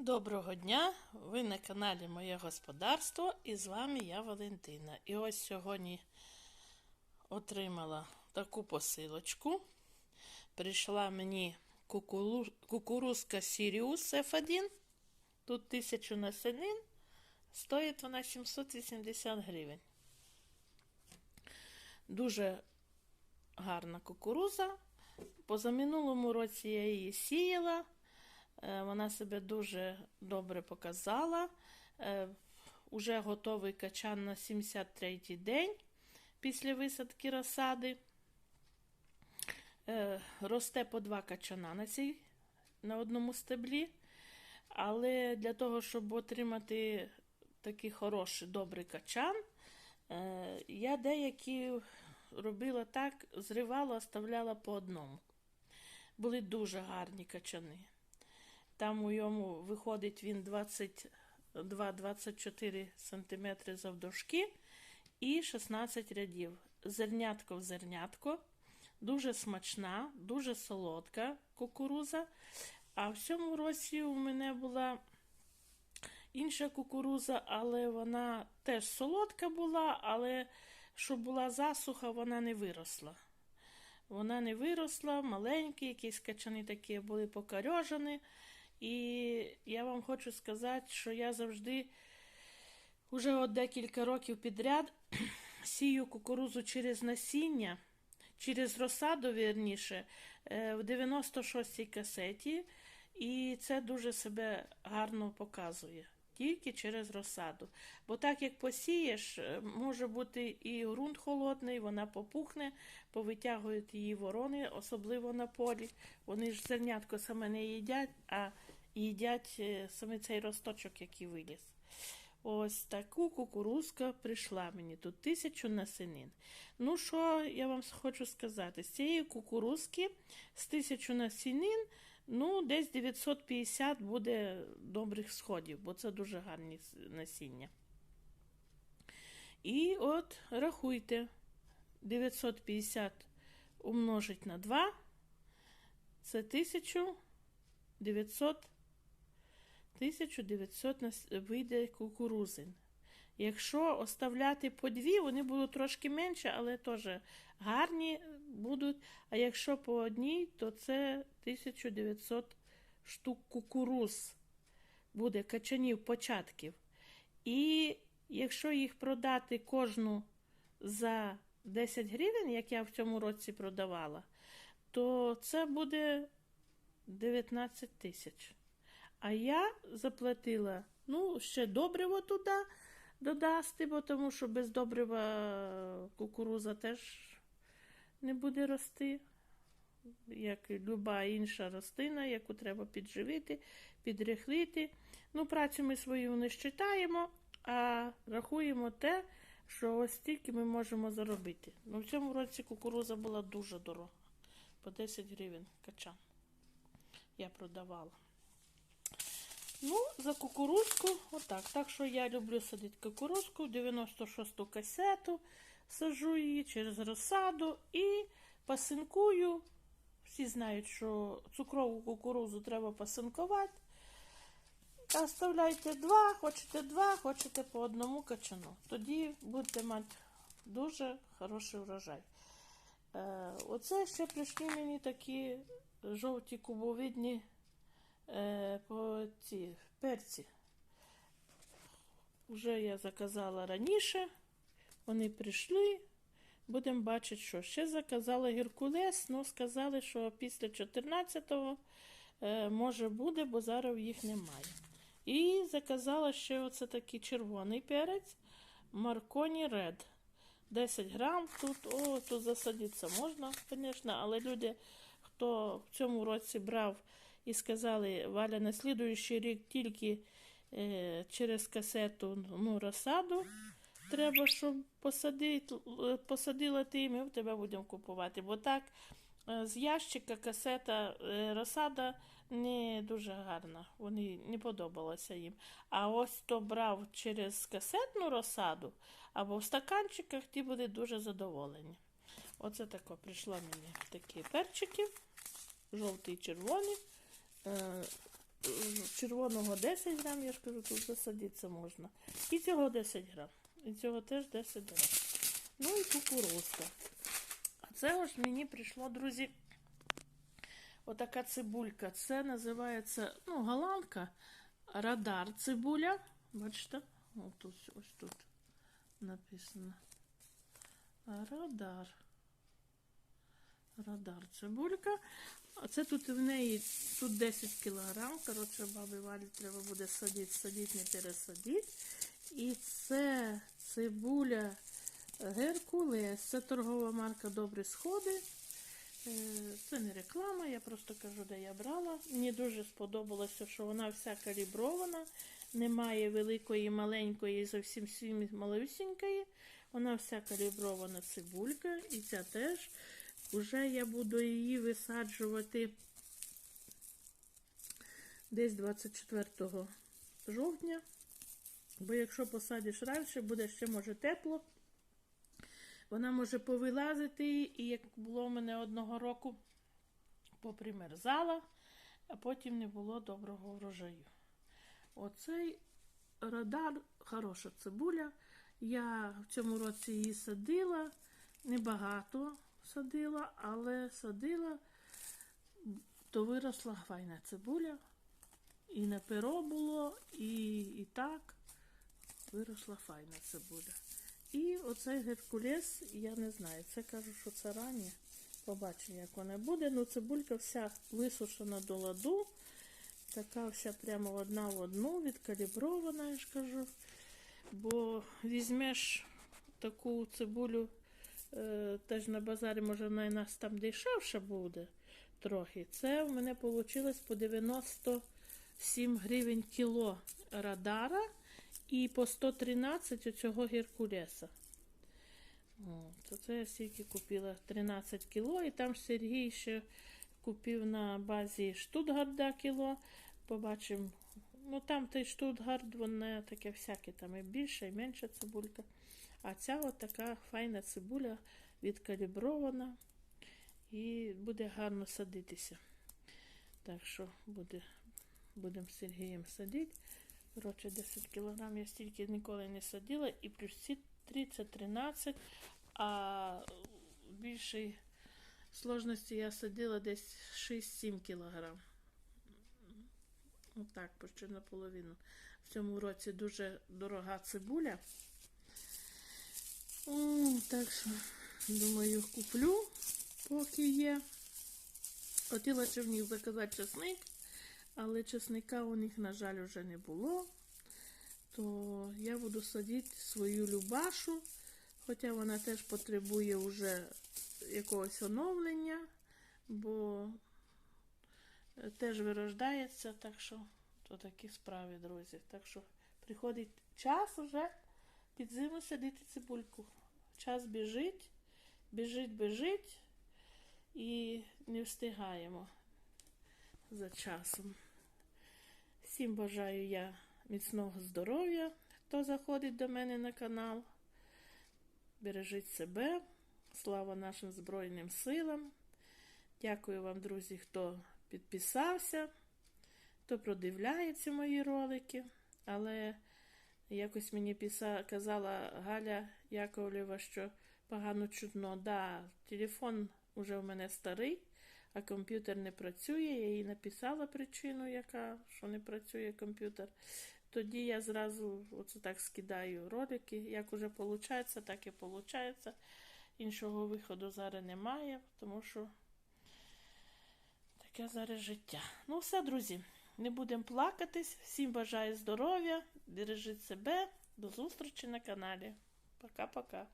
Доброго дня! Ви на каналі Моє Господарство і з вами я Валентина. І ось сьогодні отримала таку посилочку. Прийшла мені кукурузка Сіріус F1. Тут тисячу насенин. Стоїть вона 780 гривень. Дуже гарна кукуруза. Позаминулому році я її сіяла. Е, Вона себе дуже добре показала. Е, Уже готовий качан на 73-й день після висадки розсади. Е, Росте по два качана на, цій, на одному стеблі. Але для того, щоб отримати такий хороший, добрий качан, я деякі робила так, зривала, оставляла по одному. Були дуже гарні качани. Там у йому виходить він 22-24 см завдовжки і 16 рядів. Зернятко в зернятко. Дуже смачна, дуже солодка кукуруза. А в цьому році у мене була інша кукуруза, але вона теж солодка була, але щоб була засуха, вона не виросла. Вона не виросла, маленькі, якісь качани такі були покарьожені. І я вам хочу сказати, що я завжди уже от декілька років підряд сію кукурузу через насіння, через розсаду, вірніше, е, в 96-й касеті, і це дуже себе гарно показує. Тільки через розсаду. Бо так як посієш, е, може бути і ґрунт холодний, вона попухне, повитягують її ворони, особливо на полі. Вони ж зернятко саме не їдять, а їдять е, саме цей росточок, який виліз. Ось таку кукурузка прийшла мені тут тисячу насенин. Ну, що я вам хочу сказати? З цієї кукурузки з тисячу насінин, ну, десь 950 буде добрих сходів, бо це дуже гарні насіння. І от рахуйте, 950 умножить на 2, це 1900 1900 вийде кукурузин. Якщо оставляти по дві, вони будуть трошки менше, але теж гарні будуть. А якщо по одній, то це 1900 штук кукуруз буде качанів початків. І якщо їх продати кожну за 10 гривень, як я в цьому році продавала, то це буде 19 тисяч. А я заплатила, ну, ще добриво туди додасти, бо тому що без добрива кукуруза теж не буде рости, як і люба інша рослина, яку треба підживити, підрихлити. Ну, працю ми свою не считаємо, а рахуємо те, що ось стільки ми можемо заробити. Ну, в цьому році кукуруза була дуже дорога. По 10 гривень качан. Я продавала. Ну, за кукурузку, отак. Так що я люблю садити кукурузку, 96-ту касету, сажу її через розсаду і пасинкую. Всі знають, що цукрову кукурузу треба пасинкувати. Оставляйте два, хочете два, хочете по одному качану. Тоді будете мати дуже хороший врожай. Е, оце ще прийшли мені такі жовті кубовидні е, по ці перці. Вже я заказала раніше, вони прийшли. Будемо бачити, що ще заказала Геркулес, ну сказали, що після 14-го е, може буде, бо зараз їх немає. І заказала ще оце такий червоний перець Марконі Ред. 10 грам тут, о, тут засадитися можна, звісно, але люди, хто в цьому році брав і сказали, Валя, на слідуючий рік тільки е, через касету ну, розсаду треба, щоб посадити, посадила ти, і ми в тебе будемо купувати. Бо так е, з ящика касета е, розсада не дуже гарна. Вони не подобалося їм. А ось хто брав через касетну розсаду або в стаканчиках, ті були дуже задоволені. Оце тако прийшло мені такі перчики, жовтий червоний. Е, червоного 10 грам, я ж кажу, тут засадитися можна. І цього 10 грам. І цього теж 10 грам. Ну і кукурузка. А це ось мені прийшло, друзі, отака цибулька. Це називається, ну, голландка, радар цибуля. Бачите? Ось тут, ось тут написано. Радар. Радар цибулька. А це тут в неї тут 10 кілограм. Коротше, бабі Валі треба буде садити, садити, не пересадити. І це цибуля Геркулес. Це торгова марка Добрі Сходи. Е, Це не реклама, я просто кажу, де я брала. Мені дуже сподобалося, що вона вся калібрована, немає великої, маленької, зовсім всім малюсінької. Вона вся калібрована цибулька, і ця теж. Уже я буду її висаджувати десь 24 жовтня. Бо якщо посадиш раніше, буде ще може тепло. Вона може повилазити, і як було в мене одного року, попримерзала, а потім не було доброго врожаю. Оцей радар, хороша цибуля. Я в цьому році її садила, небагато садила, але садила, то виросла файна цибуля. І на перо було, і, і так виросла файна цибуля. І оцей геркулес, я не знаю, це кажу, що це раннє. Побачимо, як вона буде. Ну, цибулька вся висушена до ладу. Така вся прямо одна в одну, відкалібрована, я ж кажу. Бо візьмеш таку цибулю, теж на базарі, може, вона нас там дешевше буде трохи. Це в мене вийшло по 97 гривень кіло радара і по 113 оцього геркулеса. То це я стільки купила 13 кіло, і там Сергій ще купив на базі Штутгарда кіло. Побачимо. Ну там той Штутгард, воно таке всяке, там і більше, і менша цибулька. А ця от така файна цибуля відкалібрована і буде гарно садитися. Так що буде, будемо з Сергієм садити. Коротше, 10 кг я стільки ніколи не садила, і плюс ці 30-13, а в більшій сложності я садила десь 6-7 кг. Отак, почти наполовину. В цьому році дуже дорога цибуля. Так що, думаю, куплю, поки є. Хотіла ще в них заказати чесник, але чесника у них, на жаль, вже не було. То я буду садити свою любашу, хоча вона теж потребує вже якогось оновлення, бо теж вирождається, так що то такі справи, друзі. Так що приходить час уже під зиму садити цибульку. Час біжить, біжить, біжить і не встигаємо за часом. Всім бажаю я міцного здоров'я, хто заходить до мене на канал. Бережіть себе. Слава нашим Збройним силам. Дякую вам, друзі, хто підписався, хто продивляється мої ролики. Але якось мені писа, казала Галя Яковлєва, що погано чутно. Да, телефон уже в мене старий, а комп'ютер не працює. Я їй написала причину, яка що не працює комп'ютер. Тоді я зразу оце так скидаю ролики. Як уже виходить, так і виходить. Іншого виходу зараз немає, тому що таке зараз життя. Ну, все, друзі, не будемо плакатись. Всім бажаю здоров'я, бережіть себе. До зустрічі на каналі. Пока-пока.